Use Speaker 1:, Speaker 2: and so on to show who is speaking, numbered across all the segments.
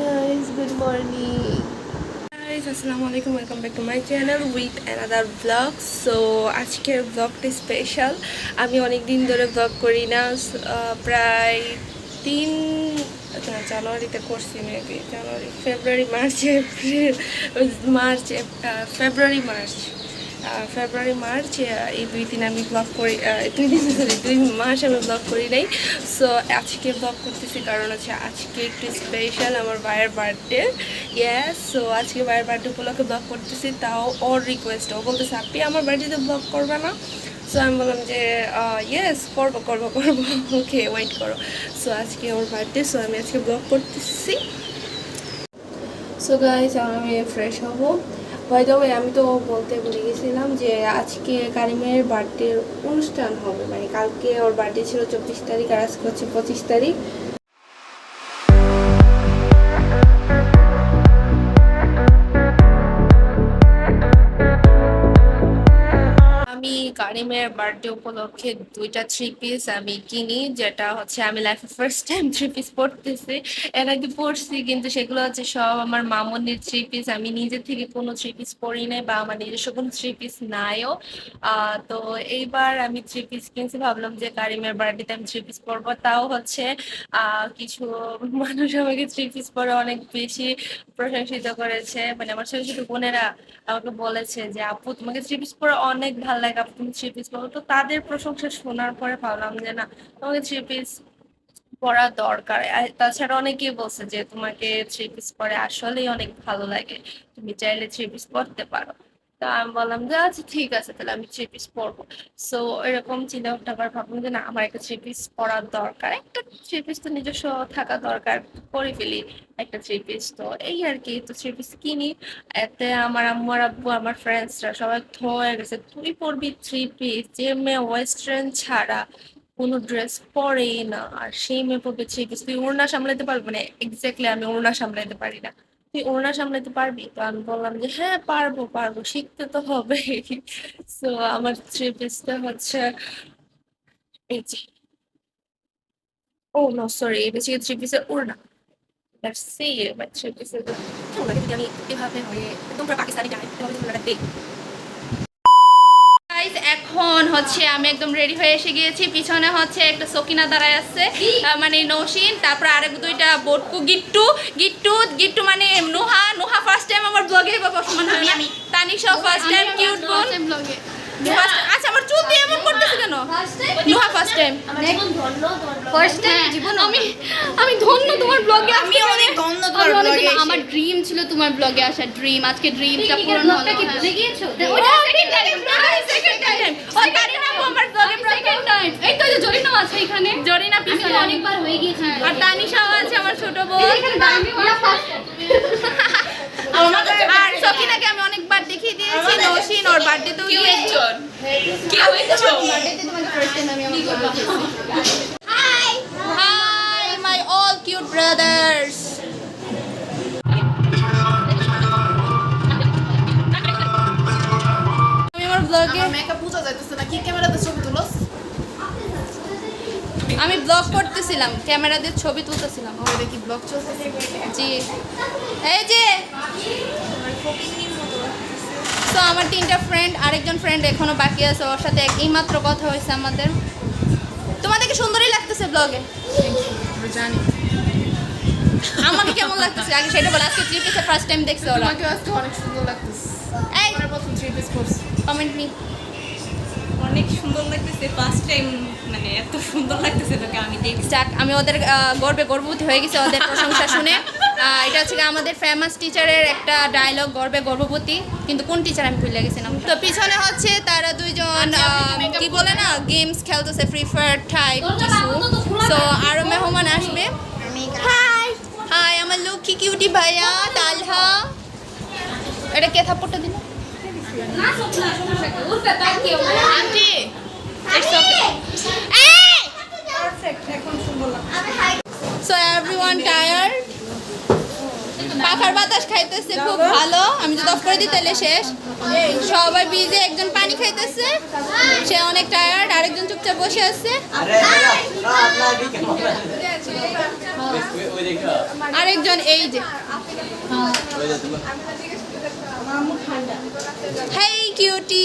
Speaker 1: guys, good morning. Guys, আসসালামু আলাইকুম welcome back to my channel with another blog so আজকের ব্লগটা special আমি অনেক দিন ধরে ব্লগ করি না। প্রায় তিন জানুয়ারিতে করছি maybe January February March April March February March. February March এই দুই দিন আমি ব্লগ করি দুই দিন সরি দুই মাস আমি ব্লগ করি নাই। সো আজকে ব্লগ করতেছি কারণ হচ্ছে আজকে একটু স্পেশাল আমার ভাইয়ের বার্থডে ইয়েস সো আজকে ভাইয়ের বার্থডে উপলক্ষে ব্লগ করতেছি, তাও ওর রিকোয়েস্ট ও বলতেছে, আপনি আমার বার্থডেতে ব্লগ করবে না? সো আমি বললাম যে ইয়েস করব করব করব। ওকে ওয়েট করো। সো আজকে ওর বার্থডে সো আমি আজকে ব্লগ করতেছি। সো গাইজ আমি ফ্রেশ হব। বাই দ্য আমি তো বলতে ভুলে গেছিলাম যে আজকে কারিমের বার্থডে অনুষ্ঠান হবে। মানে কালকে ওর বার্থডে ছিল চব্বিশ তারিখ আর আজকে হচ্ছে পঁচিশ তারিখ। কারিমের বার্থডে উপলক্ষে দুইটা থ্রি পিস আমি কিনি, যেটা হচ্ছে আমি লাইফে ফার্স্ট টাইম থ্রি পিস পরতেছি। এর আগে পরছি, কিন্তু সেগুলো হচ্ছে সব আমার মামনির থ্রি পিস আমি নিজে থেকে কোনো থ্রি পিস পরি নাই বা আমার নিজস্ব কোনো থ্রি পিস নাইও। তো এইবার আমি থ্রি পিস কিনছি, ভাবলাম যে কারিমের বার্থডেতে আমি থ্রি পিস পরবো। তাও হচ্ছে কিছু মানুষ আমাকে থ্রি পিস পরে অনেক বেশি প্রশংসিত করেছে। মানে আমার ছোট ছোট বোনেরা আমাকে বলেছে যে, আপু, তোমাকে থ্রি পিস পরে অনেক ভালো লাগে। আপু, তুমি থ্রি পরো তো তাদের প্রশংসা শোনার পরে ভাবলাম যে না, তোমাকে থ্রি পিস পরা দরকার তাছাড়া অনেকেই বলছে যে তোমাকে থ্রি পিস পরে আসলেই অনেক ভালো লাগে। তুমি চাইলে থ্রি পিস পরতে পারো। তা আমি বললাম যে আচ্ছা ঠিক আছে, তাহলে আমি থ্রি পিস পরবো। সো এরকম চিন্তা ভাবনা করে ভাবলাম যে, না, আমার একটা থ্রি পিস পরার দরকার। একটা থ্রি পিস তো নিজস্ব থাকা দরকার, পরে ফেলি একটা থ্রি পিস তো এই আর কি, তো থ্রি পিস কিনি। এতে আমার আম্মু আর আব্বু, আমার ফ্রেন্ডসরা সবাই হয়ে গেছে। তুই পরবি থ্রি পিস যে মেয়ে ওয়েস্টার্ন ছাড়া কোনো ড্রেস পরেই না। আর সেই মেয়ে পরবে থ্রি পিস তুই ওড়না সামলাতে পারবি? না এক্স্যাক্টলি আমি ওড়না সামলাতে পারি না। তুই ওড়না সামলাতে পারবি? তো আমি বললাম যে হ্যাঁ পারব পারব, শিখতে তো হবে। সো আমার থ্রি পিসটা হচ্ছে এই যে ও নো সরি এটা ছিল থ্রি পিসের ওড়না। Let's see but. ওড়না। যদি আমি এভাবে হয়ে পুরো পাকিস্তানি জানি দিই
Speaker 2: গাইজ এখন হচ্ছে আমি একদম রেডি হয়ে এসে গিয়েছি। পিছনে হচ্ছে একটা সকিনা দাঁড়ায় আছে মানে নৌসিন তারপর আরেক দুইটা বোটকু গিট্টু। গিট্টু গিট্টু মানে নুহা নুহা ফার্স্ট টাইম আমার ব্লগে এবার সমান হয় না। তানিশা ফার্স্ট টাইম কিউট বোন আচ্ছা আমার চুল দিয়ে এমন করতেছে কেন? Nuha first time
Speaker 3: first time জীবন আমি আমি ধন্য তোমার ব্লগে আমি অনেক ধন্য তোমার ব্লগে আমার ড্রিম ছিল তোমার ব্লগে আসা ড্রিম আজকে ড্রিমটা পূরণ হলো কি গিয়েছো ওটা সেকেন্ড টাইম
Speaker 2: সেকেন্ড টাইম ও কারিনা আপু আমার ব্লগে
Speaker 3: সেকেন্ড টাইম এই তো যে জরিনা আছে এখানে
Speaker 2: জরিনা
Speaker 3: আমি
Speaker 2: পিছনে
Speaker 3: তো অনেকবার হয়ে গিয়েছি
Speaker 2: আর তানিশাও আছে আমার ছোট বোন
Speaker 3: এখানে দাঁড়াবি ওরা ফার্স্ট
Speaker 2: আর সকিনাকে আমি অনেকবার দেখিয়ে দিয়েছি নৌসিন ওর বার্থডে তো গিয়েছি hi my all cute brothers আমি আমার ব্লগে
Speaker 4: মেকআপ বোঝা যাইতেছে না কি ক্যামেরাতে ছবি তুলস?
Speaker 2: আমি ব্লগ করতেছিলাম ক্যামেরা দিয়ে ছবি তুলতেছিলাম। জি। এই যে তো আমার তিনটা ফ্রেন্ড আরেকজন ফ্রেন্ড এখনও বাকি আছে ওর সাথে এইমাত্র কথা হয়েছে আমাদের। তোমাদেরকে সুন্দরই লাগতেছে ব্লগে
Speaker 4: জানি।
Speaker 2: আমাকে কেমন লাগতেছে? আগে সেটা বল আজকে থ্রি পিসের ফার্স্ট টাইম দেখছে ওরা।
Speaker 4: তোমাকে আজকে অনেক সুন্দর লাগতেছে।
Speaker 2: এই!
Speaker 4: আমার প্রথম থ্রি পিস করছি।
Speaker 2: কমেন্ট মি
Speaker 5: অনেক সুন্দর লাগতেছে ফার্স্ট টাইম মানে এত সুন্দর লাগতেছে তোকে আমি দেখছি।
Speaker 2: যাক আমি ওদের গর্বে গর্ভবতী হয়ে গেছি ওদের প্রশংসা শুনে। এটা হচ্ছে আমাদের ফেমাস টিচারের একটা ডায়লগ গর্বে গর্ভবতী। কিন্তু কোন টিচার আমি ভুলে গেছি নাম তো পিছনে হচ্ছে তারা দুইজন আহ, কি বলে না? গেমস খেলতেছে ফ্রি ফায়ার টাইপ কিছু। তো আরও মেহমান আসবে। হাই হাই আমার লক্ষ্মী কিউটি ভাইয়া? তালহা। এটা কে থাপ্পড়টা দিল? আন্টি ওকে এই টায়ার্ড পাখার বাতাস খাইতেছে খুব ভালো। আমি তো দফ করে দিই তাহলে শেষ। সবাই বিজে একজন পানি খাইতেছে। সে অনেক টায়ার্ড আরেকজন চুপচাপ বসে আছে। আরেকজন এই যে। ইউ টি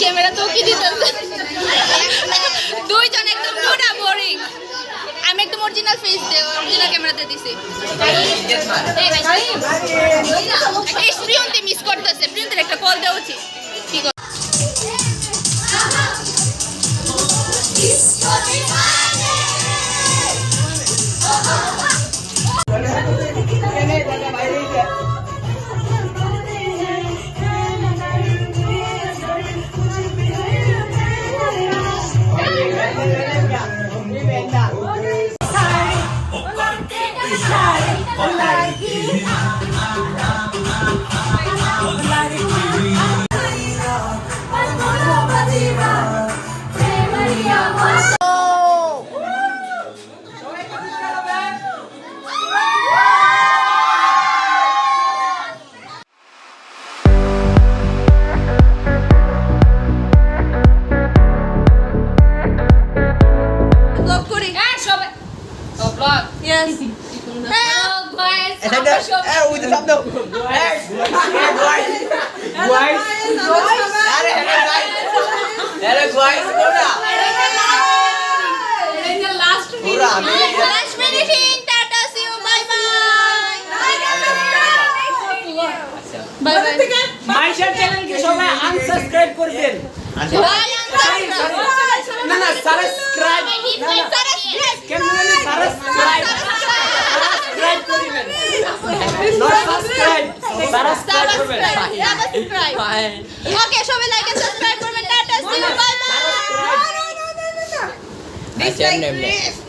Speaker 3: ক্যামেরা
Speaker 2: তো কি দিতেছে দুইজন একদম পুরা বোরিং আমি একটু অরিজিনাল ফেস দিয়ে অরিজিনাল ক্যামেরাতে দিছি। এই প্রিয়ন্তি মিস করতেছে। প্রিয়ন্তির একটা কল দেওয়া উচিত। ব্লগ হ্যাঁ হ্যাঁ
Speaker 6: Eh. Eh. Pura,
Speaker 2: last মিনিটিং tata see you bye bye bye bye
Speaker 7: মাইশার চ্যানেলকে সবাই আনসাবস্ক্রাইব করবেন না না সাবস্ক্রাইব কেন জানি সাবস্ক্রাইব সাবস্ক্রাইব করিবেন নট সাবস্ক্রাইব সাবস্ক্রাইব করবেন
Speaker 2: সাবস্ক্রাইব ওকে সবাই লাইক এন্ড সাবস্ক্রাইব করবেন tata see you bye bye
Speaker 6: Dislike, please.